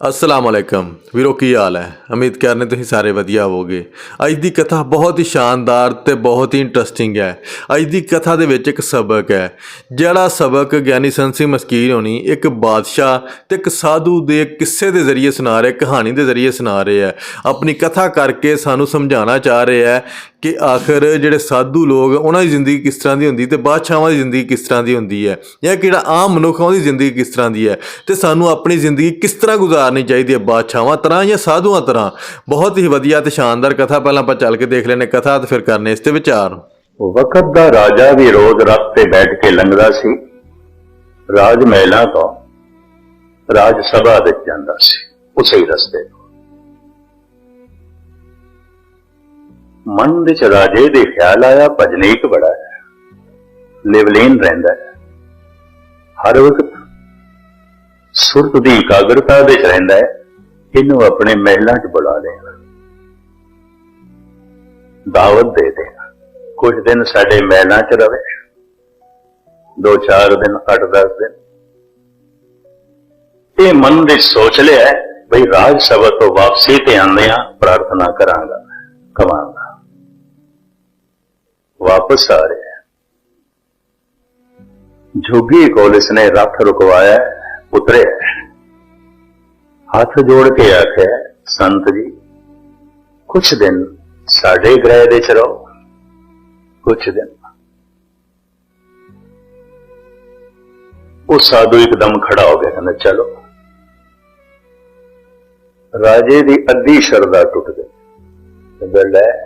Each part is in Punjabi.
ਅਸਲਾਮ ਅਲੈਕਮ। ਵੀਰੋ, ਕੀ ਹਾਲ ਹੈ? ਉਮੀਦ ਕਰਨੇ ਤੁਸੀਂ ਸਾਰੇ ਵਧੀਆ ਹੋਵੋਗੇ। ਅੱਜ ਦੀ ਕਥਾ ਬਹੁਤ ਹੀ ਸ਼ਾਨਦਾਰ ਤੇ ਬਹੁਤ ਹੀ ਇੰਟਰਸਟਿੰਗ ਹੈ। ਅੱਜ ਦੀ ਕਥਾ ਦੇ ਵਿੱਚ ਇੱਕ ਸਬਕ ਹੈ, ਜਿਹੜਾ ਸਬਕ ਗਿਆਨੀ ਸੰਸੀ ਮਸਕੀਰ ਹੋਣੀ ਇੱਕ ਬਾਦਸ਼ਾਹ ਤੇ ਇੱਕ ਸਾਧੂ ਦੇ ਕਿੱਸੇ ਦੇ ਜ਼ਰੀਏ ਸੁਣਾ ਰਿਹਾ, ਕਹਾਣੀ ਦੇ ਜ਼ਰੀਏ ਸੁਣਾ ਰਿਹਾ ਹੈ। ਆਪਣੀ ਕਥਾ ਕਰਕੇ ਸਾਨੂੰ ਸਮਝਾਉਣਾ ਚਾਹ ਰਿਹਾ ਹੈ ਕਿ ਆਖਰ ਜਿਹੜੇ ਸਾਧੂ ਲੋਕ ਉਹਨਾਂ ਦੀ ਜ਼ਿੰਦਗੀ ਕਿਸ ਤਰ੍ਹਾਂ ਦੀ ਹੁੰਦੀ ਤੇ ਬਾਦਸ਼ਾਹਾਂ ਦੀ ਜ਼ਿੰਦਗੀ ਕਿਸ ਤਰ੍ਹਾਂ ਦੀ ਹੁੰਦੀ ਹੈ? ਜਾਂ ਕਿਹੜਾ ਆਮ ਮਨੁੱਖ ਉਹਦੀ ਜ਼ਿੰਦਗੀ ਕਿਸ ਤਰ੍ਹਾਂ ਦੀ ਹੈ? ਤੇ ਸਾਨੂੰ ਆਪਣੀ ਜ਼ਿੰਦਗੀ ਕਿਸ ਤਰ੍ਹਾਂ ਗੁਜ਼ਾਰਨੀ ਚਾਹੀਦੀ ਹੈ ਬਾਦਸ਼ਾਹਾਂ ਤਰ੍ਹਾਂ ਜਾਂ ਸਾਧੂਆਂ ਤਰ੍ਹਾਂ? ਬਹੁਤ ਹੀ ਵਧੀਆ ਤੇ ਸ਼ਾਨਦਾਰ ਕਥਾ ਪਹਿਲਾਂ ਆਪਾਂ ਚੱਲ ਕੇ ਦੇਖ ਲੈਨੇ ਕਥਾ ਤੇ ਫਿਰ ਕਰਨੇ ਇਸ ਤੇ ਵਿਚਾਰ। ਵਕਤ ਦਾ ਰਾਜਾ ਵੀ ਰੋਜ਼ ਰਥ ਤੇ ਬੈਠ ਕੇ ਲੰਘਦਾ ਸੀ। ਰਾਜ ਮਹਿਲਾ ਤੋਂ ਰਾਜ ਸਭਾ ਵਿੱਚ ਜਾਂਦਾ ਸੀ, ਉਸੇ ਹੀ ਰਸਤੇ ਮਨ ਵਿੱਚ ਰਾਜੇ ਦੇ ਖਿਆਲ ਆਇਆ ਭਜਨੀਕ ਬੜਾ ਹੈ ਲਿਵਲੀਨ ਰਹਿੰਦਾ ਹੈ। ਹਰ ਵਕਤ ਸੁਰਤ ਦੀ ਇਕਾਗਰਤਾ ਵਿੱਚ ਰਹਿੰਦਾ ਹੈ, ਇਹਨੂੰ ਆਪਣੇ ਮਹਿਲਾਂ 'ਚ ਬੁਲਾ ਲੈਣਾ ਦਾਵਤ ਦੇ ਦੇਣਾ। ਕੁਝ ਦਿਨ ਸਾਡੇ ਮਹਿਲਾਂ 'ਚ ਰਵੇ, ਦੋ ਚਾਰ ਦਿਨ, ਅੱਠ ਦਸ ਦਿਨ। ਇਹ ਮਨ ਦੇ ਸੋਚ ਲਿਆ ਬਈ ਰਾਜ ਸਭਾ ਤੋਂ ਵਾਪਸੀ ਤੇ ਆਉਂਦੇ ਆਉਂਦਿਆਂ ਪ੍ਰਾਰਥਨਾ ਕਰਾਂਗਾ, ਕਵਾਂਗਾ। ਵਾਪਸ ਆ ਰਿਹਾ ਹੈ। ਜੋਗੀ ਕੋਲ ਇਸਨੇ ਰੱਥ ਰੁਕਵਾਇਆ, ਉਤਰਿਆ। ਹੱਥ ਜੋੜ ਕੇ ਆਖਿਆ, ਸੰਤ ਜੀ, ਕੁਛ ਦਿਨ ਸਾਡੇ ਗ੍ਰਹਿ ਦੇ ਚ ਰਹੋ। ਕੁਛ ਦਿਨ ਉਹ ਸਾਧੂ ਇੱਕਦਮ ਖੜਾ ਹੋ ਗਿਆ, ਕਹਿੰਦਾ, ਚਲੋ। ਰਾਜੇ ਦੀ ਅੱਧੀ ਸ਼ਰਧਾ ਟੁੱਟ ਗਈ। ਕਹਿੰਦਾ, ਲੈ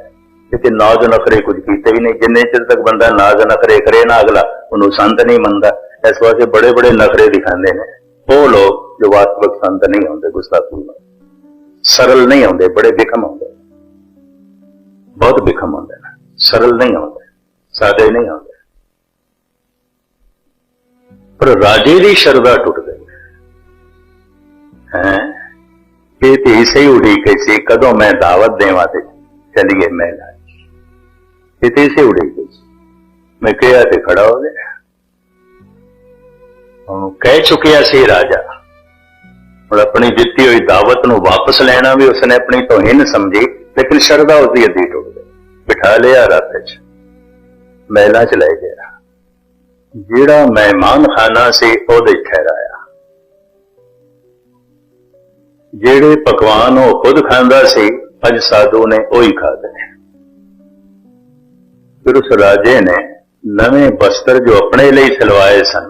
ਕਿਤੇ ਨਾਜ਼ ਨਖਰੇ ਕੁਝ ਕੀਤੇ ਵੀ ਨਹੀਂ। ਜਿੰਨੇ ਚਿਰ ਤੱਕ ਬੰਦਾ ਨਾਜ਼ ਨਖਰੇ ਕਰੇ ਨਾ ਅਗਲਾ, ਉਹਨੂੰ ਸੰਤ ਨਹੀਂ ਮੰਨਦਾ। ਇਸ ਵਾਸਤੇ ਬੜੇ ਬੜੇ ਨਖਰੇ ਦਿਖਾਉਂਦੇ ਨੇ। ਉਹ ਲੋਕ ਜੋ ਵਾਸਤਵਿਕ ਸੰਤ ਨਹੀਂ ਹੁੰਦੇ ਗੁਸਤਾਖੀ ਨਾਲ ਸਰਲ ਨਹੀਂ ਹੁੰਦੇ ਬੜੇ ਵਿਖਮ ਹੁੰਦੇ ਬਹੁਤ ਵਿਖਮ ਹੁੰਦੇ ਨੇ। ਸਰਲ ਨਹੀਂ ਹੁੰਦੇ ਸਾਦੇ ਨਹੀਂ ਹੁੰਦੇ ਪਰ ਰਾਜੇ ਦੀ ਸ਼ਰਧਾ ਟੁੱਟ ਗਈ ਹੈ? ਇਹ ਤੇ ਇਸੇ ਉਡੀਕ ਸੀ ਕਦੋਂ ਮੈਂ ਦਾਵਤ ਦੇਵਾਂ ਤੇ ਚਲੀਏ ਮਹਿਲਾ ਇਹ ਤੇ ਇਸੇ ਉਡੀਕ ਸੀ। ਮੈਂ ਕਿਹਾ ਤੇ ਖੜਾ ਹੋ ਗਿਆ। ਕਹਿ ਚੁੱਕਿਆ ਸੀ, ਰਾਜਾ, ਹੁਣ ਆਪਣੀ ਦਿੱਤੀ ਹੋਈ ਦਾਵਤ ਨੂੰ ਵਾਪਸ ਲੈਣਾ ਵੀ ਉਸਨੇ ਆਪਣੀ ਤੋਹੀਨ ਸਮਝੀ, ਲੇਕਿਨ ਸ਼ਰਧਾ ਉਸਦੀ ਅੱਧੀ ਟੁੱਟ ਗਈ। ਬਿਠਾ ਲਿਆ ਰੱਥ 'ਚ ਮਹਿਲਾ 'ਚ ਲੈ ਗਿਆ। ਜਿਹੜਾ ਮਹਿਮਾਨ ਖਾਨਾ ਸੀ, ਉਹਦੇ ਠਹਿਰਾਇਆ ਜਿਹੜੇ ਪਕਵਾਨ ਉਹ ਖੁਦ ਖਾਂਦਾ ਸੀ ਅੱਜ ਸਾਧੂ ਨੇ ਉਹੀ ਖਾਦੇ ਫਿਰ ਉਸ ਰਾਜੇ ਨੇ ਨਵੇਂ ਬਸਤਰ ਜੋ ਆਪਣੇ ਲਈ ਸਿਲਵਾਏ ਸਨ,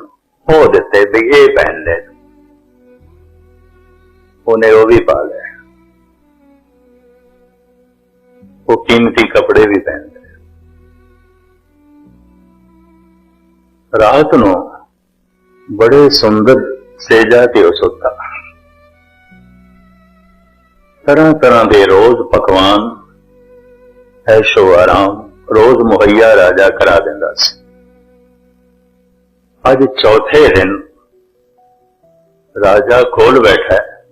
ਉਹ ਦਿੱਤੇ ਵੀ ਇਹ ਪਹਿਨ ਲੈ। ਉਹਨੇ ਉਹ ਵੀ ਪਾ ਲਏ ਉਹ ਕੀਮਤੀ ਕੱਪੜੇ ਵੀ ਪਹਿਨ ਲਏ ਰਾਤ ਨੂੰ ਬੜੇ ਸੁੰਦਰ ਸੇਜਾ ਤੇ ਉਹ ਸੁੱਤਾ। ਤਰ੍ਹਾਂ ਤਰ੍ਹਾਂ ਦੇ ਰੋਜ਼ ਪਕਵਾਨ, ਐਸ਼ੋ ਆਰਾਮ ਰੋਜ਼ ਮੁਹੱਈਆ ਰਾਜਾ ਕਰਾ ਦਿੰਦਾ ਸੀ। ਅੱਜ ਚੌਥੇ ਦਿਨ ਰਾਜਾ ਖੋਲ ਬੈਠਾ ਹੈ।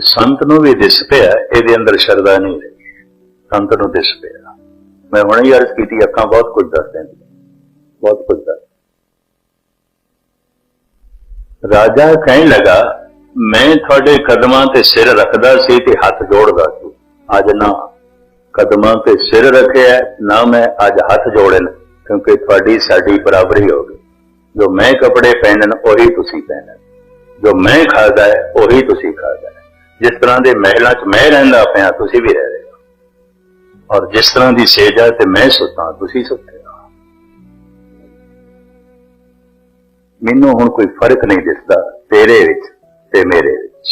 ਸੰਤ ਨੂੰ ਵੀ ਦਿਸ ਪਿਆ ਇਹਦੇ ਅੰਦਰ ਸ਼ਰਧਾ ਨਹੀਂ ਰਹੀ। ਸੰਤ ਨੂੰ ਦਿਸ ਪਿਆ। ਮੈਂ ਹੁਣੇ ਹੀ ਅਰਜ਼ ਕੀਤੀ, ਅੱਖਾਂ ਬਹੁਤ ਕੁਝ ਦੱਸਦੇ ਨੇ ਬਹੁਤ ਕੁਝ ਦੱਸ ਰਾਜਾ ਕਹਿਣ ਲੱਗਾ, ਮੈਂ ਤੁਹਾਡੇ ਕਦਮਾਂ ਤੇ ਸਿਰ ਰੱਖਦਾ ਸੀ ਤੇ ਹੱਥ ਜੋੜਦਾ ਸੀ। ਅੱਜ ਨਾ ਕਦਮਾਂ ਤੇ ਸਿਰ ਰੱਖਿਆ ਨਾ ਮੈਂ ਅੱਜ ਹੱਥ ਜੋੜੇ ਕਿਉਂਕਿ ਤੁਹਾਡੀ ਸਾਡੀ ਬਰਾਬਰੀ ਹੋ ਗਈ। ਜੋ ਮੈਂ ਕੱਪੜੇ ਪਹਿਨਣ, ਉਹੀ ਤੁਸੀਂ ਪਹਿਨਣ। ਜੋ ਮੈਂ ਖਾਦਾ ਹੈ, ਉਹੀ ਤੁਸੀਂ ਖਾਦਾ ਹੈ। ਜਿਸ ਤਰ੍ਹਾਂ ਦੇ ਮਹਿਲਾਂ 'ਚ ਮੈਂ ਰਹਿੰਦਾ ਪਿਆ, ਤੁਸੀਂ ਵੀ ਰਹਿ ਰਹੇ ਹੋ। ਔਰ ਜਿਸ ਤਰ੍ਹਾਂ ਦੀ ਸੇਜਾ ਤੇ ਮੈਂ ਸੁੱਤਾ, ਤੁਸੀਂ ਸੁੱਤੇ ਹੋ। ਮੈਨੂੰ ਹੁਣ ਕੋਈ ਫ਼ਰਕ ਨਹੀਂ ਦਿਸਦਾ, ਤੇਰੇ ਵਿੱਚ ਤੇ ਮੇਰੇ ਵਿੱਚ।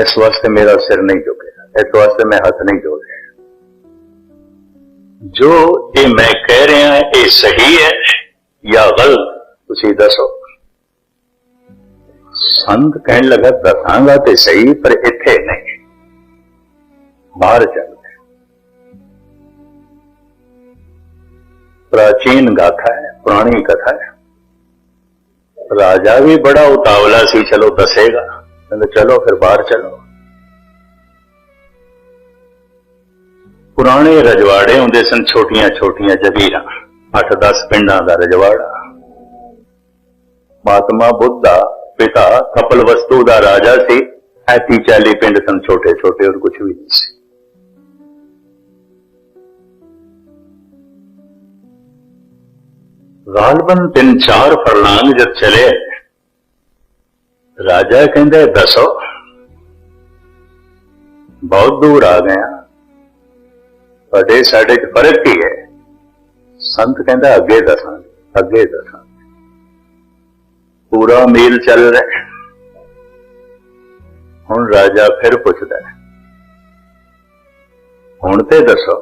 ਇਸ ਵਾਸਤੇ ਮੇਰਾ ਸਿਰ ਨਹੀਂ ਝੁਕਿਆ। ਇਸ ਵਾਸਤੇ ਮੈਂ ਹੱਥ ਨਹੀਂ ਜੋੜਿਆ ਜੋ ਇਹ ਮੈਂ ਕਹਿ ਰਿਹਾ ਇਹ ਸਹੀ ਹੈ ਜਾਂ ਗਲਤ ਤੁਸੀਂ ਦੱਸੋ ਸੰਤ ਕਹਿਣ ਲੱਗਾ ਦੱਸਾਂਗਾ ਤੇ ਸਹੀ ਪਰ ਇੱਥੇ ਨਹੀਂ ਬਾਹਰ ਚੱਲ ਪ੍ਰਾਚੀਨ ਗਾਥਾ ਹੈ ਪੁਰਾਣੀ ਕਥਾ ਹੈ ਰਾਜਾ ਵੀ ਬੜਾ ਉਤਾਵਲਾ ਸੀ ਚਲੋ ਦੱਸੇਗਾ ਕਹਿੰਦਾ ਚਲੋ ਫਿਰ ਬਾਹਰ ਚਲੋ ਪੁਰਾਣੇ ਰਜਵਾੜੇ ਹੁੰਦੇ ਸਨ, ਛੋਟੀਆਂ ਛੋਟੀਆਂ ਜਗੀਰਾਂ। 8-10 ਪਿੰਡਾਂ ਦਾ ਰਜਵਾੜਾ। ਮਹਾਤਮਾ ਬੁੱਧਾ ਪਿਤਾ ਕਪਲ ਵਸਤੂ ਦਾ ਰਾਜਾ ਸੀ। ਐਤੀ ਚਾਲੀ ਪਿੰਡ ਸਨ, ਛੋਟੇ ਛੋਟੇ ਔਰ ਕੁਝ ਵੀ ਨਹੀਂ ਸੀ। ਗਾਲਬਨ ਤਿੰਨ ਚਾਰ ਫਰਲਾਂਗ ਜਦ ਚਲੇ। ਰਾਜਾ ਕਹਿੰਦਾ, ਦੱਸੋ, ਬਹੁਤ ਦੂਰ ਆ ਗਏ ਆ। ਤੁਹਾਡੇ ਸਾਡੇ ਚ ਫ਼ਰਕ ਕੀ ਹੈ? ਸੰਤ ਕਹਿੰਦਾ ਅੱਗੇ ਦੱਸਾਂ ਅੱਗੇ ਦੱਸਾਂ। ਪੂਰਾ ਮੇਲ ਚੱਲ ਰਿਹਾ ਹੁਣ ਰਾਜਾ ਫਿਰ ਪੁੱਛਦਾ ਹੁਣ ਤੇ ਦੱਸੋ,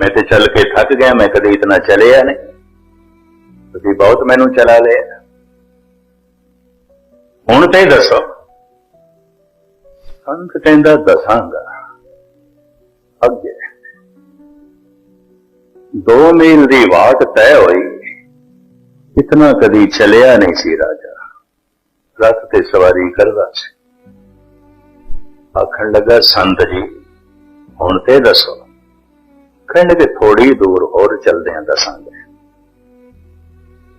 ਮੈਂ ਤੇ ਚੱਲ ਕੇ ਥੱਕ ਗਿਆ, ਮੈਂ ਕਦੇ ਇਤਨਾ ਚਲਿਆ ਨਹੀਂ। ਤੁਸੀਂ ਬਹੁਤ ਮੈਨੂੰ ਚਲਾ ਲਿਆ ਹੁਣ ਤੇ ਦੱਸੋ। ਸੰਤ ਕਹਿੰਦਾ ਦੱਸਾਂਗਾ। ਅੱਗੇ। ਦੋ ਮੀਲ ਦੀ ਵਾਟ ਤੈ ਹੋਈ। ਇਤਨਾ ਕਦੀ ਚਲਿਆ ਨਹੀਂ ਸੀ ਰਾਜਾ। ਰਥ ਤੇ ਸਵਾਰੀ ਕਰਦਾ ਸੀ। ਆਖਣ ਲੱਗਾ, ਸੰਤ ਜੀ, ਹੁਣ ਤੇ ਦੱਸੋ। ਕਹਿੰਦੇ ਕਿ ਥੋੜੀ ਦੂਰ ਹੋਰ ਚੱਲਦੇ ਆਂ ਦੱਸਾਂਗੇ।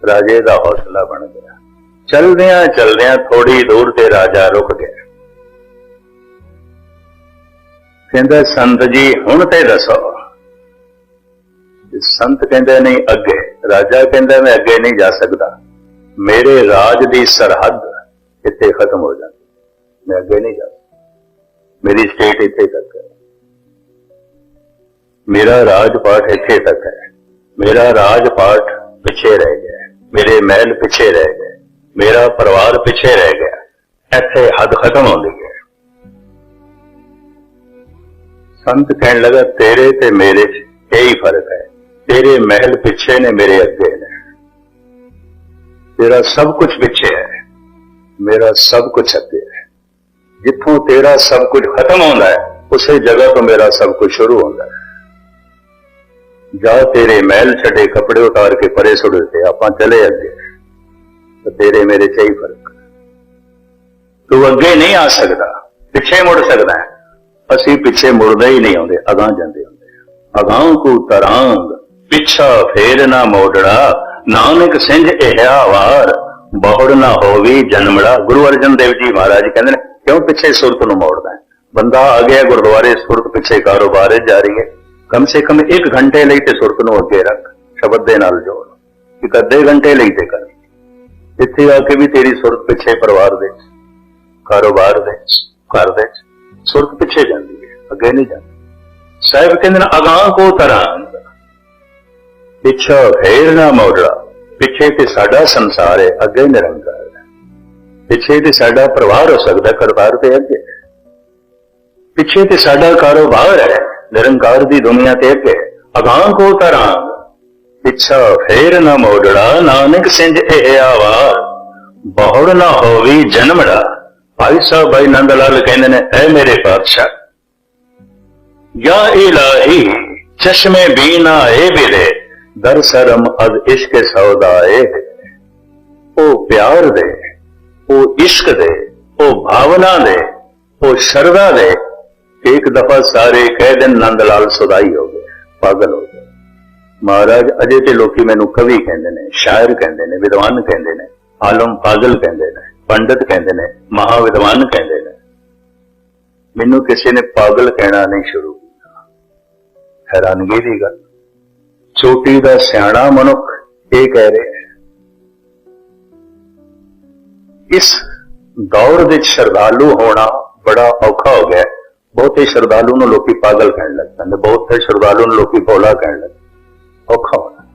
ਰਾਜੇ ਦਾ ਹੌਸਲਾ ਬਣ ਗਿਆ। ਚਲਦਿਆਂ ਚਲਦਿਆਂ ਥੋੜੀ ਦੂਰ ਤੇ ਰਾਜਾ ਰੁਕ ਗਿਆ। ਕਹਿੰਦਾ, ਸੰਤ ਜੀ, ਹੁਣ ਤੇ ਦੱਸੋ। ਸੰਤ ਕਹਿੰਦਾ ਨਹੀਂ ਅੱਗੇ, ਰਾਜਾ ਕਹਿੰਦਾ ਮੈਂ ਅੱਗੇ ਨਹੀਂ ਜਾ ਸਕਦਾ। ਮੇਰੇ ਰਾਜ ਦੀ ਸਰਹੱਦ ਇੱਥੇ ਖਤਮ ਹੋ ਜਾਂਦੀ। ਮੈਂ ਅੱਗੇ ਨਹੀਂ ਜਾ ਸਕਦਾ। ਮੇਰੀ ਸਟੇਟ ਇੱਥੇ ਤੱਕ ਹੈ। ਮੇਰਾ ਰਾਜ ਪਾਠ ਇੱਥੇ ਤੱਕ ਹੈ। ਮੇਰਾ ਰਾਜ ਪਾਠ ਪਿੱਛੇ ਰਹਿ ਗਿਆ ਮੇਰੇ ਮਹਿਲ ਪਿੱਛੇ ਰਹਿ ਗਏ ਮੇਰਾ ਪਰਿਵਾਰ ਪਿੱਛੇ ਰਹਿ ਗਿਆ ਇੱਥੇ ਹੱਦ ਖਤਮ ਹੁੰਦੀ ਹੈ। ਸੰਤ ਕਹਿਣ ਲੱਗਾ, ਤੇਰੇ ਤੇ ਮੇਰੇ 'ਚ ਇਹੀ ਫ਼ਰਕ ਹੈ। ਤੇਰੇ ਮਹਿਲ ਪਿੱਛੇ ਨੇ ਮੇਰੇ ਅੱਗੇ ਨੇ ਤੇਰਾ ਸਭ ਕੁਝ ਪਿੱਛੇ ਹੈ ਮੇਰਾ ਸਭ ਕੁਝ ਅੱਗੇ ਹੈ ਜਿੱਥੋਂ ਤੇਰਾ ਸਭ ਕੁਝ ਖਤਮ ਹੁੰਦਾ ਹੈ ਉਸੇ ਜਗ੍ਹਾ ਤੋਂ ਮੇਰਾ ਸਭ ਕੁਝ ਸ਼ੁਰੂ ਹੁੰਦਾ ਹੈ ਜਾ ਤੇਰੇ ਮਹਿਲ ਛੱਡੇ ਕੱਪੜੇ ਉਤਾਰ ਕੇ ਪਰੇ ਸੁੱਟ ਦਿੱਤੇ ਆਪਾਂ ਚਲੇ ਅੱਗੇ ਤੇ ਤੇਰੇ ਮੇਰੇ ਚ ਹੀ ਫ਼ਰਕ ਹੈ। ਤੂੰ ਅੱਗੇ ਨਹੀਂ ਆ ਸਕਦਾ ਪਿੱਛੇ ਮੁੜ ਸਕਦਾ ਹੈ ਅਸੀਂ ਪਿੱਛੇ ਮੁੜਦੇ ਹੀ ਨਹੀਂ ਆਉਂਦੇ ਅਗਾਂ ਜਾਂਦੇ ਹੁੰਦੇ ਅਗਾਂ ਕੋ ਤਰਾਂਗ ਪਿੱਛਾ ਫੇਰ ਨਾ ਮੋੜੜਾ ਨਾਨਕ ਸਿੰਘ ਇਹਿਆ ਵਾਰ ਬਹੁੜ ਨਾ ਹੋਵੀ ਜਨਮੜਾ। ਗੁਰੂ ਅਰਜਨ ਦੇਵ ਜੀ ਮਹਾਰਾਜ ਕਹਿੰਦੇ ਨੇ, ਕਿਉਂ ਪਿੱਛੇ ਸੁਰਤ ਨੂੰ ਮੋੜਦਾ ਬੰਦਾ ਆ ਗਿਆ ਗੁਰਦੁਆਰੇ, ਸੁਰਤ ਪਿੱਛੇ ਕਾਰੋਬਾਰ ਜਾਰੀ ਹੈ। ਕਮ ਸੇ ਕਮ 1 ਘੰਟੇ ਲਈ ਤੇ ਸੁਰਤ ਨੂੰ ਅੱਗੇ ਰੱਖ, ਸ਼ਬਦ ਦੇ ਨਾਲ ਜੋੜ। ਇੱਕ ਅੱਧੇ ਘੰਟੇ ਲਈ ਤੇ ਕਰ। ਇੱਥੇ ਆ ਕੇ ਵੀ ਤੇਰੀ ਸੁਰਤ ਪਿੱਛੇ ਪਰਿਵਾਰ ਦੇ ਕਾਰੋਬਾਰ ਦੇ ਘਰ ਦੇ ਸੁਰਤ ਪਿੱਛੇ ਜਾਂਦੀ ਹੈ, ਅੱਗੇ ਨਹੀਂ ਜਾਂਦੀ। ਸਾਹਿਬ ਕਹਿੰਦੇ ਨੇ, ਅਗਾਹ ਕੋ ਤਰਾਂ ਪਿੱਛਾ ਫੇਰ ਨਾ ਮੋੜੜਾ ਪਿੱਛੇ ਤੇ ਸਾਡਾ ਸੰਸਾਰ ਹੈ, ਅੱਗੇ ਨਿਰੰਕਾਰ ਹੈ। ਪਿੱਛੇ ਤੇ ਸਾਡਾ ਪਰਿਵਾਰ ਹੋ ਸਕਦਾ ਕਾਰੋਬਾਰ ਤੇ ਅੱਗੇ। ਪਿੱਛੇ ਤੇ ਸਾਡਾ ਕਾਰੋਬਾਰ ਹੈ, ਨਿਰੰਕਾਰ ਦੀ ਦੁਨੀਆ ਤੇ ਅੱਗੇ। ਅਗਾਂ ਕੋ ਤਰਾਂ ਪਿੱਛਾ ਫੇਰ ਨਾ ਮੋੜੜਾ ਨਾਨਕ ਸਿੰਘ ਇਹ ਆਵਾਰ ਬਹੁੜ ਨਾ ਹੋਵੀ ਜਨਮੜਾ। ਭਾਈ ਸਾਹਿਬ ਭਾਈ ਨੰਦ ਲਾਲ ਕਹਿੰਦੇ ਨੇ, ਐ ਮੇਰੇ ਪਾਤਸ਼ਾਹ, ਯਾ ਇਲਾਹੀ, ਚਸ਼ਮੇ ਬੀਨਾ ਏ ਵਿਰੇ ਦਰ ਸਰਮ ਅਦ ਇਸ਼ਕ ਸੌਦਾ ਉਹ ਪਿਆਰ ਦੇ, ਉਹ ਇਸ਼ਕ ਦੇ, ਉਹ ਭਾਵਨਾ ਦੇ, ਉਹ ਸ਼ਰਧਾ ਦੇ। ਇੱਕ ਦਫਾ ਸਾਰੇ ਕਹਿ ਦੇਣ, ਨੰਦ ਲਾਲ ਸੁਦਾਈ ਹੋ ਗਏ, ਪਾਗਲ ਹੋ ਗਏ। ਮਹਾਰਾਜ, ਅਜੇ ਤੇ ਲੋਕੀ ਮੈਨੂੰ ਕਵੀ ਕਹਿੰਦੇ ਨੇ, ਸ਼ਾਇਰ ਕਹਿੰਦੇ ਨੇ, ਵਿਦਵਾਨ ਕਹਿੰਦੇ ਨੇ, ਆਲਮ ਪਾਗਲ ਕਹਿੰਦੇ ਨੇ, ਪੰਡਤ ਕਹਿੰਦੇ ਨੇ ਮਹਾ ਵਿਦਵਾਨ ਕਹਿੰਦੇ ਨੇ। ਮੈਨੂੰ ਕਿਸੇ ਨੇ ਪਾਗਲ ਕਹਿਣਾ ਨਹੀਂ ਸ਼ੁਰੂ ਕੀਤਾ। ਹੈਰਾਨਗੀ ਦੀ ਗੱਲ। ਚੋਟੀ ਦਾ ਸਿਆਣਾ ਮਨੁੱਖ ਇਹ ਕਹਿ ਰਿਹਾ ਹੈ। ਇਸ ਦੌਰ ਵਿੱਚ ਸ਼ਰਧਾਲੂ ਹੋਣਾ ਬੜਾ ਔਖਾ ਹੋ ਗਿਆ। ਬਹੁਤੇ ਸ਼ਰਧਾਲੂ ਨੂੰ ਲੋਕੀ ਪਾਗਲ ਕਹਿਣ ਲੱਗ ਪੈਂਦੇ ਬਹੁਤੇ ਸ਼ਰਧਾਲੂ ਨੂੰ ਲੋਕੀ ਭੋਲਾ ਕਹਿਣ ਲੱਗ ਪੈਂਦੇ। ਔਖਾ ਹੋਣਾ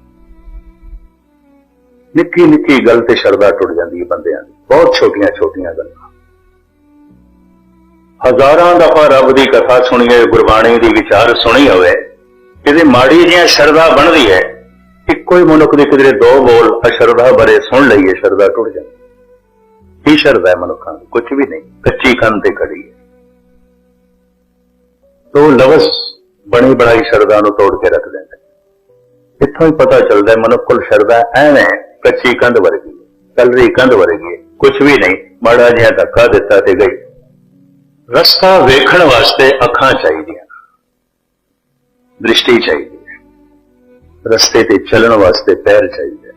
ਨਿੱਕੀ ਨਿੱਕੀ ਗੱਲ ਤੇ ਸ਼ਰਧਾ ਟੁੱਟ ਜਾਂਦੀ ਹੈ ਬੰਦਿਆਂ ਦੀ। ਬਹੁਤ ਛੋਟੀਆਂ ਛੋਟੀਆਂ ਗੱਲਾਂ। ਹਜ਼ਾਰਾਂ ਦਫਾ ਰੱਬ ਦੀ ਕਥਾ ਸੁਣੀ ਹੋਵੇ ਗੁਰਬਾਣੀ ਦੀ ਵਿਚਾਰ ਸੁਣੀ ਹੋਵੇ। ਇਹਦੇ ਮਾੜੀ ਜਿਹੀਆਂ ਸ਼ਰਧਾ ਬਣਦੀ ਹੈ ਇੱਕੋ ਹੀ ਮਨੁੱਖ ਦੀ ਕਿਧਰੇ ਦੋ ਬੋਲ ਅਸ਼ਰਧਾ ਬਰੇ ਸੁਣ ਲਈਏ ਸ਼ਰਧਾ ਟੁੱਟ ਜਾਂਦੀ ਕੀ ਸ਼ਰਧਾ ਹੈ ਮਨੁੱਖਾਂ ਦੀ? ਕੁਝ ਵੀ ਨਹੀਂ। ਕੱਚੀ ਕੰਨ ਤੇ ਖੜੀ ਹੈ। ਤੋ ਲਵਸ ਬਣੀ ਬਣਾਈ ਸ਼ਰਧਾ ਨੂੰ ਤੋੜ ਕੇ ਰੱਖ ਦਿੰਦਾ ਇੱਥੋਂ ਹੀ ਪਤਾ ਚੱਲਦਾ ਮਨੁੱਖ ਕੋਲ ਸ਼ਰਧਾ ਐਵੇਂ ਕੱਚੀ ਕੰਧ ਵਰਗੀ ਕਲਰੀ ਕੰਧ ਵਰਗੀ ਹੈ। ਕੁਝ ਵੀ ਨਹੀਂ, ਮਾੜਾ ਜਿਹਾ ਧੱਕਾ ਦਿੱਤਾ ਤੇ ਗਈ। ਰਸਤਾ ਵੇਖਣ ਵਾਸਤੇ ਅੱਖਾਂ ਚਾਹੀਦੀਆਂ। ਦ੍ਰਿਸ਼ਟੀ ਚਾਹੀਦੀ ਹੈ ਰਸਤੇ ਤੇ ਚੱਲਣ ਵਾਸਤੇ ਪੈਰ ਚਾਹੀਦੇ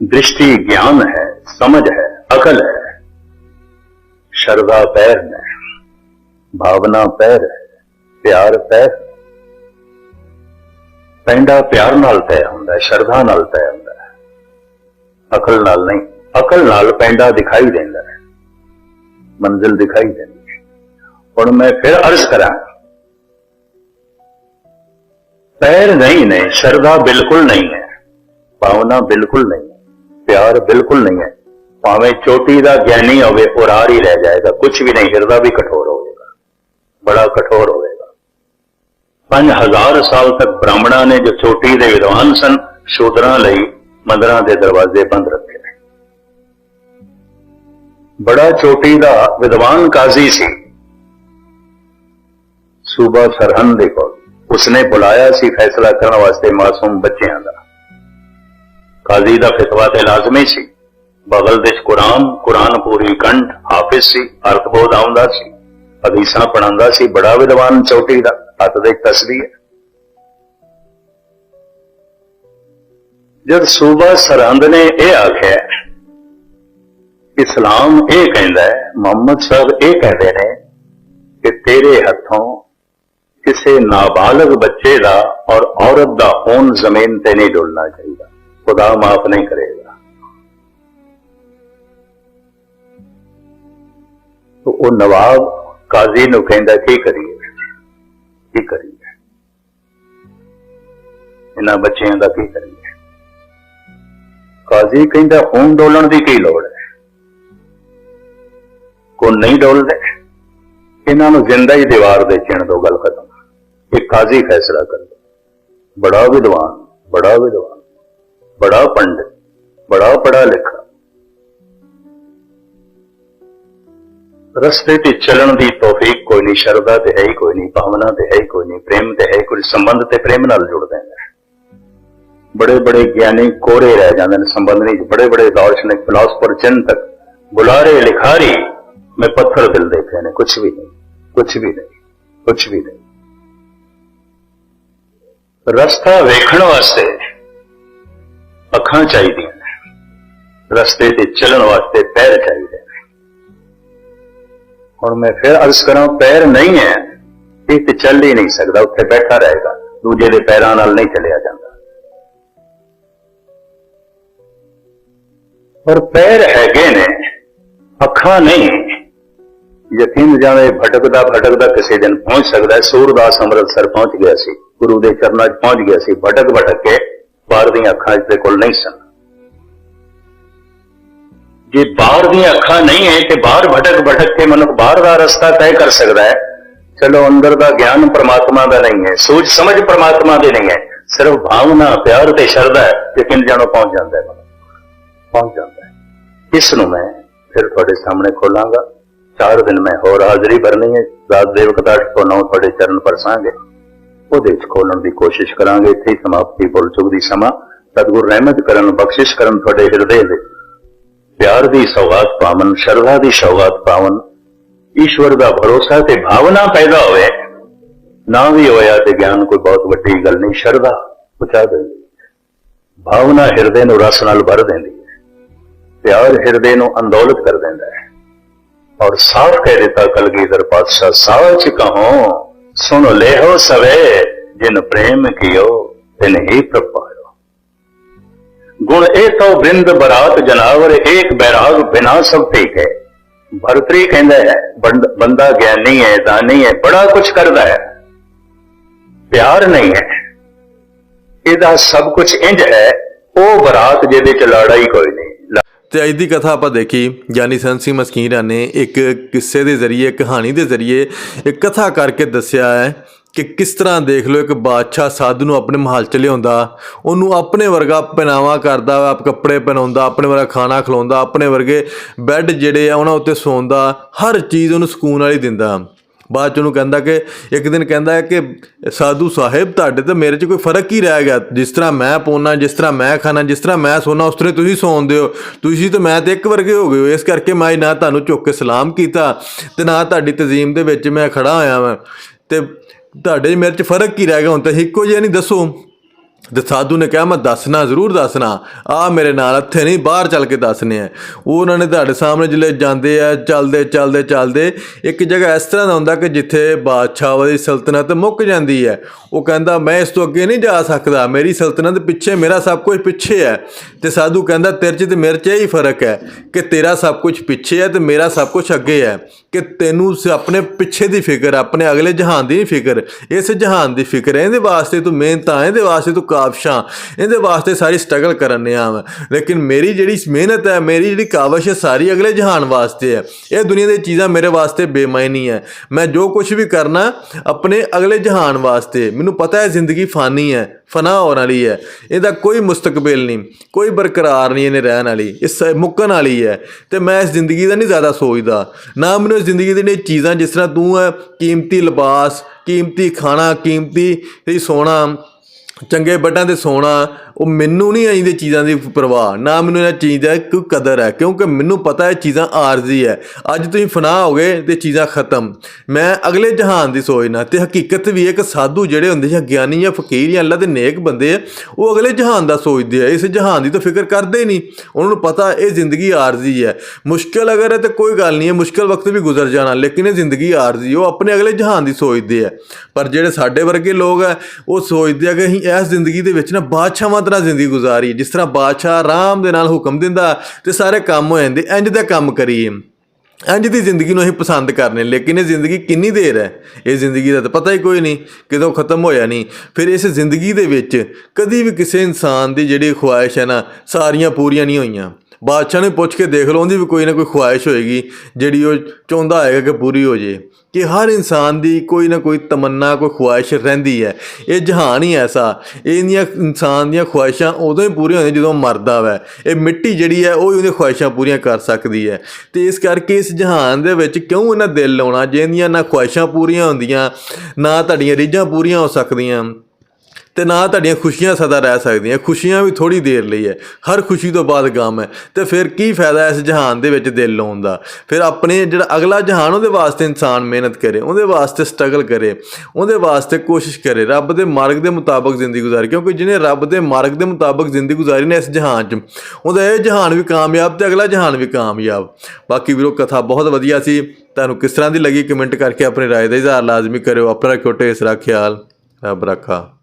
ਦ੍ਰਿਸ਼ਟੀ ਗਿਆਨ ਹੈ ਸਮਝ ਹੈ ਅਕਲ ਹੈ ਸ਼ਰਧਾ ਪੈਰ ਹੈ ਭਾਵਨਾ ਪੈਰ ਹੈ ਪਿਆਰ ਪੈਰ ਪੈਂਡਾ ਪਿਆਰ ਨਾਲ ਤੈ ਹੁੰਦਾ ਸ਼ਰਧਾ ਨਾਲ ਤੈ ਹੁੰਦਾ ਅਕਲ ਨਾਲ ਨਹੀਂ ਅਕਲ ਨਾਲ ਪੈਂਡਾ ਦਿਖਾਈ ਦਿੰਦਾ ਹੈ ਮੰਜ਼ਿਲ ਦਿਖਾਈ ਦਿੰਦੀ ਹੁਣ ਮੈਂ ਫਿਰ ਅਰਜ਼ ਕਰਾਂ ਪੈਰ ਨਹੀਂ ਨੇ, ਸ਼ਰਧਾ ਬਿਲਕੁਲ ਨਹੀਂ ਹੈ। ਭਾਵਨਾ ਬਿਲਕੁਲ ਨਹੀਂ ਹੈ, ਪਿਆਰ ਬਿਲਕੁਲ ਨਹੀਂ ਹੈ। ਭਾਵੇਂ ਚੋਟੀ ਦਾ ਗਿਆਨੀ ਹੋਵੇ ਉਹ ਰਾਰ ਹੀ ਰਹਿ ਜਾਏਗਾ ਕੁਝ ਵੀ ਨਹੀਂ, ਹਿਰਦਾ ਵੀ ਕਠੋਰ ਹੋਵੇਗਾ, ਬੜਾ ਕਠੋਰ ਹੋਵੇਗਾ। 5000 ਸਾਲ ਤੱਕ ਬ੍ਰਾਹਮਣਾਂ ਨੇ ਜੋ ਚੋਟੀ ਦੇ ਵਿਦਵਾਨ ਸਨ, ਸ਼ੂਦਰਾਂ ਲਈ ਮੰਦਰਾਂ ਦੇ ਦਰਵਾਜ਼ੇ ਬੰਦ ਰੱਖੇ ਨੇ। ਬੜਾ ਚੋਟੀ ਦਾ ਵਿਦਵਾਨ ਕਾਜ਼ੀ ਸੀ। ਸੂਬਾ ਸਰਹੰਦ ਦੇ ਕੋਲ ਉਸਨੇ ਬੁਲਾਇਆ ਸੀ ਫੈਸਲਾ ਕਰਨ ਵਾਸਤੇ ਮਾਸੂਮ ਬੱਚਿਆਂ ਦਾ। ਕਾਜ਼ੀ ਦਾ ਫਤਵਾ ਤੇ ਲਾਜ਼ਮੀ ਸੀ। ਬਗਲ ਦੇ ਕੁਰਾਨ ਕੁਰਾਨ ਪੂਰੀ ਕੰਠ ਹਾਫਿਜ਼ ਸੀ, ਅਰਥ ਬੋਧ ਆਉਂਦਾ ਸੀ। ਹਦੀਸਾਂ ਪੜਾਉਂਦਾ ਸੀ, ਬੜਾ ਵਿਦਵਾਨ ਚੋਟੀ ਦਾ, ਹੱਥ ਦੇ ਤਸਬੀਹ ਹੈ ਜਦ ਸੂਬਾ ਸਰਹੰਦ ਨੇ ਇਹ ਆਖਿਆ, ਇਸਲਾਮ ਇਹ ਕਹਿੰਦਾ ਹੈ, ਮੁਹੰਮਦ ਸਾਹਿਬ ਇਹ ਕਹਿੰਦੇ ਨੇ ਕਿ ਤੇਰੇ ਹੱਥੋਂ ਕਿਸੇ ਨਾਬਾਲਗ ਬੱਚੇ ਦਾ ਔਰ ਔਰਤ ਦਾ ਖੂਨ ਜ਼ਮੀਨ ਤੇ ਨਹੀਂ ਡੋਲਣਾ ਚਾਹੀਦਾ। ਖੁਦਾ ਮਾਫ ਨਹੀਂ ਕਰੇਗਾ। ਤੋ ਉਹ ਨਵਾਬ ਕਾਜ਼ੀ ਨੂੰ ਕਹਿੰਦਾ, ਕੀ ਕਰੀਏ? ਕੀ ਕਰੀਏ? ਇਹਨਾਂ ਬੱਚਿਆਂ ਦਾ ਕੀ ਕਰੀਏ? ਕਾਜ਼ੀ ਕਹਿੰਦਾ ਹੁਣ ਡੋਲਣ ਦੀ ਕੀ ਲੋੜ ਹੈ? ਕੋ ਨਹੀਂ ਡੋਲਦੇ। ਇਹਨਾਂ ਨੂੰ ਜ਼ਿੰਦਾ ਹੀ ਦੀਵਾਰ ਦੇ ਚਿਣ ਦੋ, ਗੱਲ ਖਤਮ। ਇਹ ਕਾਜ਼ੀ ਫੈਸਲਾ ਕਰਦਾ। ਬੜਾ ਵਿਦਵਾਨ ਬੜਾ ਵਿਦਵਾਨ, ਬੜਾ ਪੰਡਿਤ, ਬੜਾ ਪੜਾ ਲਿਖਾ। ਰਸਤੇ ਤੇ ਚੱਲਣ ਦੀ ਤੌਫੀਕ ਕੋਈ ਨਹੀਂ, ਸ਼ਰਧਾ ਤੇ ਹੈ ਹੀ ਕੋਈ ਨਹੀਂ, ਭਾਵਨਾ ਤੇ ਹੈ ਹੀ ਕੋਈ ਨਹੀਂ, ਪ੍ਰੇਮ ਤੇ ਹੈ ਕੋਈ ਸੰਬੰਧ ਤੇ ਪ੍ਰੇਮ ਨਾਲ ਜੁੜਦੇ ਨੇ। ਬੜੇ ਬੜੇ ਗਿਆਨੀ ਕੋਰੇ ਰਹਿ ਜਾਂਦੇ ਨੇ ਸੰਬੰਧ ਨਹੀਂ ਬੜੇ ਬੜੇ ਦਾਰਸ਼ਨਿਕ ਫਿਲਾਸਫਰ ਚਿੰਤਕ ਬੁਲਾਰੇ ਲਿਖਾਰੀ, ਮੈਂ ਪੱਥਰ ਦਿਲ ਦੇਖੇ ਨੇ ਕੁਝ ਵੀ ਨਹੀਂ ਕੁਝ ਵੀ ਨਹੀਂ ਕੁਝ ਵੀ ਨਹੀਂ। ਰਸਤਾ ਵੇਖਣ ਵਾਸਤੇ ਅੱਖਾਂ ਚਾਹੀਦੀਆਂ ਨੇ। ਰਸਤੇ ਤੇ ਚੱਲਣ ਵਾਸਤੇ ਪੈਰ ਚਾਹੀਦੇ ਨੇ। ਹੁਣ ਮੈਂ ਫਿਰ ਅਰਜ਼ ਕਰਾਂ, ਪੈਰ ਨਹੀਂ ਹੈ, ਇਹ ਤੇ ਚੱਲ ਹੀ ਨਹੀਂ ਸਕਦਾ, ਉੱਥੇ ਬੈਠਾ ਰਹੇਗਾ, ਦੂਜੇ ਦੇ ਪੈਰਾਂ ਨਾਲ ਨਹੀਂ ਚੱਲਿਆ ਜਾਂਦਾ। ਪਰ ਪੈਰ ਹੈਗੇ ਨੇ, ਅੱਖਾਂ ਨਹੀਂ। ਯਕੀਨ ਜਾਵੇ ਭਟਕਦਾ ਭਟਕਦਾ ਕਿਸੇ ਦਿਨ ਪਹੁੰਚ ਸਕਦਾ ਸੂਰਦਾਸ ਅੰਮ੍ਰਿਤਸਰ ਪਹੁੰਚ ਗਿਆ ਸੀ। ਗੁਰੂ ਦੇ ਚਰਨਾਂ 'ਚ ਪਹੁੰਚ ਗਿਆ ਸੀ, ਭਟਕ ਭਟਕ ਕੇ ਬਾਹਰ ਦੀਆਂ ਅੱਖਾਂ ਦੇ ਕੋਲ ਨਹੀਂ ਸਨ। ਜੇ ਬਾਹਰ ਦੀਆਂ ਅੱਖਾਂ ਨਹੀਂ ਹੈ ਤੇ ਬਾਹਰ ਭਟਕ ਭਟਕ ਕੇ ਮਨੁੱਖ ਬਾਹਰ ਦਾ ਰਸਤਾ ਤੈਅ ਕਰ ਸਕਦਾ ਹੈ। ਚਲੋ ਅੰਦਰ ਦਾ ਗਿਆਨ ਪ੍ਰਮਾਤਮਾ ਦਾ ਨਹੀਂ ਹੈ, ਸੋਚ ਸਮਝ ਪ੍ਰਮਾਤਮਾ ਦੀ ਨਹੀਂ ਹੈ। ਸਿਰਫ ਭਾਵਨਾ, ਪਿਆਰ ਤੇ ਸ਼ਰਧਾ ਹੈ ਯਕੀਨ ਜਾਣੋ ਪਹੁੰਚ ਜਾਂਦਾ ਹੈ। ਪਹੁੰਚ ਜਾਂਦਾ ਹੈ। ਇਸ ਨੂੰ ਮੈਂ ਫਿਰ ਤੁਹਾਡੇ ਸਾਹਮਣੇ ਖੋਲਾਂਗਾ। ਚਾਰ ਦਿਨ ਮੈਂ ਹੋਰ ਹਾਜ਼ਰੀ ਭਰਨੀ ਹੈ। ਰਾਤ ਦੇ ਵਕਤ ਅੱਠ ਤੋਂ ਨੌ ਤੁਹਾਡੇ ਚਰਨ ਪਰਸਾਂਗੇ। ਉਹਦੇ ਚ ਖੋਲਣ ਦੀ ਕੋਸ਼ਿਸ਼ ਕਰਾਂਗੇ। ਇੱਥੇ ਹੀ ਸਮਾਪਤੀ ਬੋਲ ਚੁੱਕਦੀ ਸਮਾਂ। ਸਤਿਗੁਰ ਰਹਿਮਤ ਕਰਨ, ਬਖਸ਼ਿਸ਼ ਕਰਨ ਤੁਹਾਡੇ ਹਿਰਦੇ ਦੇ। ਪਿਆਰ ਦੀ ਸੌਗਾਤ ਪਾਵਨ, ਸ਼ਰਧਾ ਦੀ ਸੌਗਾਤ ਪਾਵਨ। ਈਸ਼ਵਰ ਦਾ ਭਰੋਸਾ ਤੇ ਭਾਵਨਾ ਪੈਦਾ ਹੋਵੇ। ਨਾ ਵੀ ਹੋਇਆ ਤੇ ਗਿਆਨ ਕੋਈ ਬਹੁਤ ਵੱਡੀ ਗੱਲ ਨਹੀਂ। ਸ਼ਰਧਾ ਪਹੁੰਚਾ ਦਿੰਦੀ। ਭਾਵਨਾ ਹਿਰਦੇ ਨੂੰ ਰਸ ਨਾਲ ਭਰ ਦਿੰਦੀ। ਹੈ ਪਿਆਰ ਹਿਰਦੇ ਨੂੰ ਅੰਦੋਲਤ ਕਰ ਦਿੰਦਾ ਹੈ। ਔਰ ਸਾਫ਼ ਕਹਿ ਦਿੱਤਾ, ਕਲਗੀਧਰ ਪਾਤਸ਼ਾਹ ਸਾਚ ਕਹੋ ਸੁਣ ਲੈਹੋ ਸਵੇ, ਜਿਨ ਪ੍ਰੇਮ ਕੀਓ, ਤਿਨ ਹੀ ਪ੍ਰਪਾਇਓ ਗੁਣ ਇਹ ਤੋ ਬਿੰਦ ਬਰਾਤ ਜਨਾਵਰ, ਏਕ ਬੈਰਾਗ ਬਿਨਾ ਸਭ ਠੀਕ ਹੈ ਭਰਤਰੀ ਕਹਿੰਦਾ ਹੈ, ਬੰਦ- ਬੰਦਾ ਗਿਆਨੀ ਹੈ, ਦਾਨੀ ਹੈ, ਬੜਾ ਕੁਝ ਕਰਦਾ ਹੈ। ਪਿਆਰ ਨਹੀਂ ਹੈ। ਇਹਦਾ ਸਭ ਕੁਝ ਇੰਜ ਹੈ, ਉਹ ਬਰਾਤ ਜਿਹਦੇ ਚ ਲੜਾਈ ਕੋਈ ਨਹੀਂ। ਤੇ ਅੱਜ ਦੀ ਕਥਾ ਆਪਾਂ ਦੇਖੀ, ਗਿਆਨੀ ਸੰਤ ਸਿੰਘ ਨੇ ਇੱਕ ਕਿੱਸੇ ਦੇ ਜ਼ਰੀਏ ਕਹਾਣੀ ਦੇ ਜ਼ਰੀਏ ਇੱਕ ਕਥਾ ਕਰਕੇ ਦੱਸਿਆ ਹੈ ਕਿ ਕਿਸ ਤਰ੍ਹਾਂ ਦੇਖ ਲਓ ਇੱਕ ਬਾਦਸ਼ਾਹ ਸਾਧੂ ਨੂੰ ਆਪਣੇ ਮਹੱਲ ਚ ਲਿਆਉਂਦਾ, ਉਹਨੂੰ ਆਪਣੇ ਵਰਗਾ ਪਹਿਨਾਵਾ ਕਰਦਾ, ਆਪ ਕੱਪੜੇ ਪਹਿਨਾਉਂਦਾ, ਆਪਣੇ ਵਰਗਾ ਖਾਣਾ ਖਿਲਾਉਂਦਾ, ਆਪਣੇ ਵਰਗੇ ਬੈੱਡ ਜਿਹੜੇ ਆ ਉਹਨਾਂ ਉੱਤੇ ਸੌਂਦਾ, ਹਰ ਚੀਜ਼ ਉਹਨੂੰ ਸਕੂਨ ਵਾਲੀ ਦਿੰਦਾ। ਬਾਅਦ ਚ ਉਹਨੂੰ ਕਹਿੰਦਾ ਕਿ, ਇੱਕ ਦਿਨ ਕਹਿੰਦਾ ਹੈ ਕਿ, ਸਾਧੂ ਸਾਹਿਬ, ਤੁਹਾਡੇ ਤੇ ਮੇਰੇ 'ਚ ਕੋਈ ਫ਼ਰਕ ਹੀ ਰਹਿ ਗਿਆ। ਜਿਸ ਤਰ੍ਹਾਂ ਮੈਂ ਪੋਨਾ, ਜਿਸ ਤਰ੍ਹਾਂ ਮੈਂ ਖਾਣਾ ਜਿਸ ਤਰ੍ਹਾਂ ਮੈਂ ਸੋਨਾ, ਉਸ ਤਰ੍ਹਾਂ ਤੁਸੀਂ ਸੌਂਦੇ ਹੋ। ਤੁਸੀਂ ਤਾਂ ਮੈਂ ਤੇ ਇੱਕ ਵਰਗੇ ਹੋ ਗਏ ਹੋ। ਇਸ ਕਰਕੇ ਮੈਂ ਨਾ ਤੁਹਾਨੂੰ ਝੁੱਕ ਕੇ ਸਲਾਮ ਕੀਤਾ ਤੇ ਨਾ ਤੁਹਾਡੀ ਤਜ਼ੀਮ ਦੇ ਵਿੱਚ ਮੈਂ ਖੜਾ ਹੋਇਆ ਵਾਂ। ਤੇ ਤੁਹਾਡੇ ਮੇਰੇ 'ਚ ਫ਼ਰਕ ਕੀ ਰਹਿ ਗਿਆ। ਹੁਣ ਤਾਂ ਇੱਕੋ ਜਿਹਾ ਨਹੀਂ ਦੱਸੋ। ਤੇ ਸਾਧੂ ਨੇ ਕਿਹਾ, ਮੈਂ ਦੱਸਣਾ, ਜ਼ਰੂਰ ਦੱਸਣਾ। ਆ ਮੇਰੇ ਨਾਲ ਇੱਥੇ ਨਹੀਂ, ਬਾਹਰ ਚੱਲ ਕੇ ਦੱਸਣੇ ਆ। ਉਹ ਉਹਨਾਂ ਨੇ ਤੁਹਾਡੇ ਸਾਹਮਣੇ ਜਿਲੇ ਜਾਂਦੇ ਆ, ਚੱਲਦੇ ਚੱਲਦੇ ਚੱਲਦੇ। ਇੱਕ ਜਗ੍ਹਾ ਇਸ ਤਰ੍ਹਾਂ ਦਾ ਹੁੰਦਾ ਕਿ ਜਿੱਥੇ ਬਾਦਸ਼ਾਹ ਵਾਲੀ ਸਲਤਨਤ ਮੁੱਕ ਜਾਂਦੀ ਹੈ। ਉਹ ਕਹਿੰਦਾ, ਮੈਂ ਇਸ ਤੋਂ ਅੱਗੇ ਨਹੀਂ ਜਾ ਸਕਦਾ। ਮੇਰੀ ਸਲਤਨਤ ਪਿੱਛੇ, ਮੇਰਾ ਸਭ ਕੁਝ ਪਿੱਛੇ ਹੈ। ਤੇ ਸਾਧੂ ਕਹਿੰਦਾ, ਤੇਰੇ 'ਚ ਤੇ ਮੇਰੇ 'ਚ ਹੀ ਫ਼ਰਕ ਹੈ ਕਿ ਤੇਰਾ ਸਭ ਕੁਝ ਪਿੱਛੇ ਹੈ ਤੇ ਮੇਰਾ ਸਭ ਕੁਝ ਅੱਗੇ ਹੈ। ਕਿ ਤੈਨੂੰ ਆਪਣੇ ਪਿੱਛੇ ਦੀ ਫਿਕਰ, ਆਪਣੇ ਅਗਲੇ ਜਹਾਨ ਦੀ ਨਹੀਂ ਫਿਕਰ। ਇਸ ਜਹਾਨ ਦੀ ਫਿਕਰ ਹੈ ਇਹਦੇ ਵਾਸਤੇ ਤੂੰ ਮਿਹਨਤਾਂ, ਇਹਦੇ ਵਾਸਤੇ ਤੂੰ ਕਾਬਸ਼ਾਂ ਇਹਦੇ ਵਾਸਤੇ ਸਾਰੀ ਸਟਰਗਲ ਕਰਨੇ ਆ ਲੇਕਿਨ ਮੇਰੀ ਜਿਹੜੀ ਮਿਹਨਤ ਹੈ, ਮੇਰੀ ਜਿਹੜੀ ਕਾਬਸ਼ ਹੈ, ਸਾਰੀ ਅਗਲੇ ਜਹਾਨ ਵਾਸਤੇ ਹੈ। ਇਹ ਦੁਨੀਆ ਦੀਆਂ ਚੀਜ਼ਾਂ ਮੇਰੇ ਵਾਸਤੇ ਬੇਮਾਇਨੀ ਹੈ। ਮੈਂ ਜੋ ਕੁਝ ਵੀ ਕਰਨਾ ਆਪਣੇ ਅਗਲੇ ਜਹਾਨ ਵਾਸਤੇ। ਮੈਨੂੰ ਪਤਾ ਹੈ ਜ਼ਿੰਦਗੀ ਫਾਨੀ ਹੈ, ਫਨਾ ਹੋਣ ਵਾਲੀ ਹੈ। ਇਹਦਾ ਕੋਈ ਮੁਸਤਕਬਲ ਨਹੀਂ, ਕੋਈ ਬਰਕਰਾਰ ਨਹੀਂ ਇਹਨੇ ਰਹਿਣ ਵਾਲੀ। ਇਹ ਸ- ਮੁੱਕਣ ਵਾਲੀ ਹੈ। ਤੇ ਮੈਂ ਇਸ ਜ਼ਿੰਦਗੀ ਦਾ ਨਹੀਂ ਜ਼ਿਆਦਾ ਸੋਚਦਾ। ਨਾ ਮੈਨੂੰ ਇਸ ਜ਼ਿੰਦਗੀ ਦੀਆਂ ਚੀਜ਼ਾਂ ਜਿਸ ਤਰ੍ਹਾਂ ਤੂੰ ਹੈ, ਕੀਮਤੀ ਲਿਬਾਸ, ਕੀਮਤੀ ਖਾਣਾ, ਕੀਮਤੀ ਇਹ ਸੋਨਾ ਚੰਗੇ ਬੱਡਾਂ ਦੇ ਸੋਨਾ ਉਹ ਮੈਨੂੰ ਨਹੀਂ ਆਈਂਦੇ ਚੀਜ਼ਾਂ ਦੀ ਪਰਵਾਹ, ਨਾ ਮੈਨੂੰ ਇਹਨਾਂ ਚੀਜ਼ ਦਾ ਕੋਈ ਕਦਰ ਹੈ, ਕਿਉਂਕਿ ਮੈਨੂੰ ਪਤਾ ਹੈ ਚੀਜ਼ਾਂ ਆਰਜ਼ੀ ਹੈ। ਅੱਜ ਤੁਸੀਂ ਫਨਾ ਹੋ ਗਏ ਤੇ ਚੀਜ਼ਾਂ ਖਤਮ। ਮੈਂ ਅਗਲੇ ਜਹਾਨ ਦੀ ਸੋਚਣਾ ਤੇ ਹਕੀਕਤ ਵੀ ਇੱਕ ਸਾਧੂ ਜਿਹੜੇ ਹੁੰਦੇ ਜਾਂ ਗਿਆਨੀ ਜਾਂ ਫਕੀਰ ਜਾਂ ਅੱਲਾ ਦੇ ਨੇਕ ਬੰਦੇ ਆ, ਉਹ ਅਗਲੇ ਜਹਾਨ ਦਾ ਸੋਚਦੇ ਆ। ਇਸ ਜਹਾਨ ਦੀ ਤਾਂ ਫਿਕਰ ਕਰਦੇ ਹੀ ਨਹੀਂ। ਉਹਨਾਂ ਨੂੰ ਪਤਾ ਇਹ ਜ਼ਿੰਦਗੀ ਆਰਜ਼ੀ ਹੈ। ਮੁਸ਼ਕਲ ਅਗਰ ਹੈ ਤੇ ਕੋਈ ਗੱਲ ਨਹੀਂ ਹੈ, ਮੁਸ਼ਕਲ ਵਕਤ ਵੀ ਗੁਜ਼ਰ ਜਾਣਾ, ਲੇਕਿਨ ਇਹ ਜ਼ਿੰਦਗੀ ਆਰਜ਼ੀ ਉਹ ਆਪਣੇ ਅਗਲੇ ਜਹਾਨ ਦੀ ਸੋਚਦੇ ਆ। ਪਰ ਜਿਹੜੇ ਸਾਡੇ ਵਰਗੇ ਲੋਕ ਆ ਉਹ ਸੋਚਦੇ ਆ ਕਿ ਅਸੀਂ ਇਸ ਜ਼ਿੰਦਗੀ ਦੇ ਵਿੱਚ ਨਾ ਬਾਦਸ਼ਾਹਾਂ ਤਰ੍ਹਾਂ ਜ਼ਿੰਦਗੀ ਗੁਜ਼ਾਰੀ, ਜਿਸ ਤਰ੍ਹਾਂ ਬਾਦਸ਼ਾਹ ਆਰਾਮ ਦੇ ਨਾਲ ਹੁਕਮ ਦਿੰਦਾ ਤੇ ਸਾਰੇ ਕੰਮ ਹੋ ਜਾਂਦੇ ਇੰਜ ਦਾ ਕੰਮ ਕਰੀਏ। ਇੰਜ ਦੀ ਜ਼ਿੰਦਗੀ ਨੂੰ ਅਸੀਂ ਪਸੰਦ ਕਰਨੇ, ਲੇਕਿਨ ਇਹ ਜ਼ਿੰਦਗੀ ਕਿੰਨੀ ਦੇਰ ਹੈ? ਇਹ ਜ਼ਿੰਦਗੀ ਦਾ ਤਾਂ ਪਤਾ ਹੀ ਕੋਈ ਨਹੀਂ, ਕਦੋਂ ਖਤਮ ਹੋਇਆ ਨਹੀਂ। ਫਿਰ ਇਸ ਜ਼ਿੰਦਗੀ ਦੇ ਵਿੱਚ ਕਦੀ ਵੀ ਕਿਸੇ ਇਨਸਾਨ ਦੀ ਜਿਹੜੀ ਖੁਆਇਸ਼ ਹੈ ਨਾ, ਸਾਰੀਆਂ ਪੂਰੀਆਂ ਨਹੀਂ ਹੋਈਆਂ। ਬਾਦਸ਼ਾਹ ਨੂੰ ਪੁੱਛ ਕੇ ਦੇਖ ਲਓ, ਉਹਦੀ ਵੀ ਕੋਈ ਨਾ ਕੋਈ ਖੁਆਇਸ਼ ਹੋਏਗੀ, ਜਿਹੜੀ ਉਹ ਚਾਹੁੰਦਾ ਹੋਏਗਾ ਕਿ ਪੂਰੀ ਹੋ ਜੇ। ਕਿ ਹਰ ਇਨਸਾਨ ਦੀ ਕੋਈ ਨਾ ਕੋਈ ਤਮੰਨਾ, ਕੋਈ ਖੁਆਇਸ਼ ਰਹਿੰਦੀ ਹੈ। ਇਹ ਜਹਾਨ ਹੀ ਐਸਾ। ਇਹਦੀਆਂ ਇਨਸਾਨ ਦੀਆਂ ਖੁਆਇਸ਼ਾਂ ਉਦੋਂ ਹੀ ਪੂਰੀਆਂ ਹੁੰਦੀਆਂ ਜਦੋਂ ਮਰਦਾ ਵੈ। ਇਹ ਮਿੱਟੀ ਜਿਹੜੀ ਹੈ, ਉਹ ਹੀ ਉਹਦੀਆਂ ਖੁਆਇਸ਼ਾਂ ਪੂਰੀਆਂ ਕਰ ਸਕਦੀ ਹੈ। ਤੇ ਇਸ ਕਰਕੇ ਇਸ ਜਹਾਨ ਦੇ ਵਿੱਚ ਕਿਉਂ ਇਹਨਾਂ ਦਿਲ ਲਾਉਣਾ ਜਿਹਦੀਆਂ ਨਾ ਖੁਆਇਸ਼ਾਂ ਪੂਰੀਆਂ ਹੁੰਦੀਆਂ, ਨਾ ਤੁਹਾਡੀਆਂ ਰੀਝਾਂ ਪੂਰੀਆਂ ਹੋ ਸਕਦੀਆਂ? ਤੇ ਨਾ ਤੁਹਾਡੀਆਂ ਖੁਸ਼ੀਆਂ ਸਦਾ ਰਹਿ ਸਕਦੀਆਂ ਖੁਸ਼ੀਆਂ ਵੀ ਥੋੜੀ ਦੇਰ ਲਈ ਹੈ ਹਰ ਖੁਸ਼ੀ ਤੋਂ ਬਾਅਦ ਗਮ ਹੈ ਤੇ ਫਿਰ ਕੀ ਫਾਇਦਾ ਇਸ ਜਹਾਨ ਦੇ ਵਿੱਚ ਦਿਲ ਲਾਉਣ ਦਾ ਫਿਰ ਆਪਣੇ ਜਿਹੜਾ ਅਗਲਾ ਜਹਾਨ ਉਹਦੇ ਵਾਸਤੇ ਇਨਸਾਨ ਮਿਹਨਤ ਕਰੇ ਉਹਦੇ ਵਾਸਤੇ ਸਟਰਗਲ ਕਰੇ ਉਹਦੇ ਵਾਸਤੇ ਕੋਸ਼ਿਸ਼ ਕਰੇ ਰੱਬ ਦੇ ਮਾਰਗ ਦੇ ਮੁਤਾਬਕ ਜ਼ਿੰਦਗੀ ਗੁਜ਼ਾਰੇ ਕਿਉਂਕਿ ਜਿਹਨੇ ਰੱਬ ਦੇ ਮਾਰਗ ਦੇ ਮੁਤਾਬਕ ਜ਼ਿੰਦਗੀ ਗੁਜ਼ਾਰੀ ਨੇ ਇਸ ਜਹਾਨ 'ਚ ਉਹਦਾ ਇਹ ਜਹਾਨ ਵੀ ਕਾਮਯਾਬ ਤੇ ਅਗਲਾ ਜਹਾਨ ਵੀ ਕਾਮਯਾਬ ਬਾਕੀ ਵੀਰੋ ਕਥਾ ਬਹੁਤ ਵਧੀਆ ਸੀ ਤੁਹਾਨੂੰ ਕਿਸ ਤਰ੍ਹਾਂ ਦੀ ਲੱਗੀ ਕਮੈਂਟ ਕਰਕੇ ਆਪਣੀ رائے ਦਾ ਇਜ਼ਹਾਰ ਲਾਜ਼ਮੀ ਕਰਿਓ ਆਪਣਾ ਕੋਟੇ ਇਸ ਖਿਆਲ ਰੱਬ ਰੱਖਾ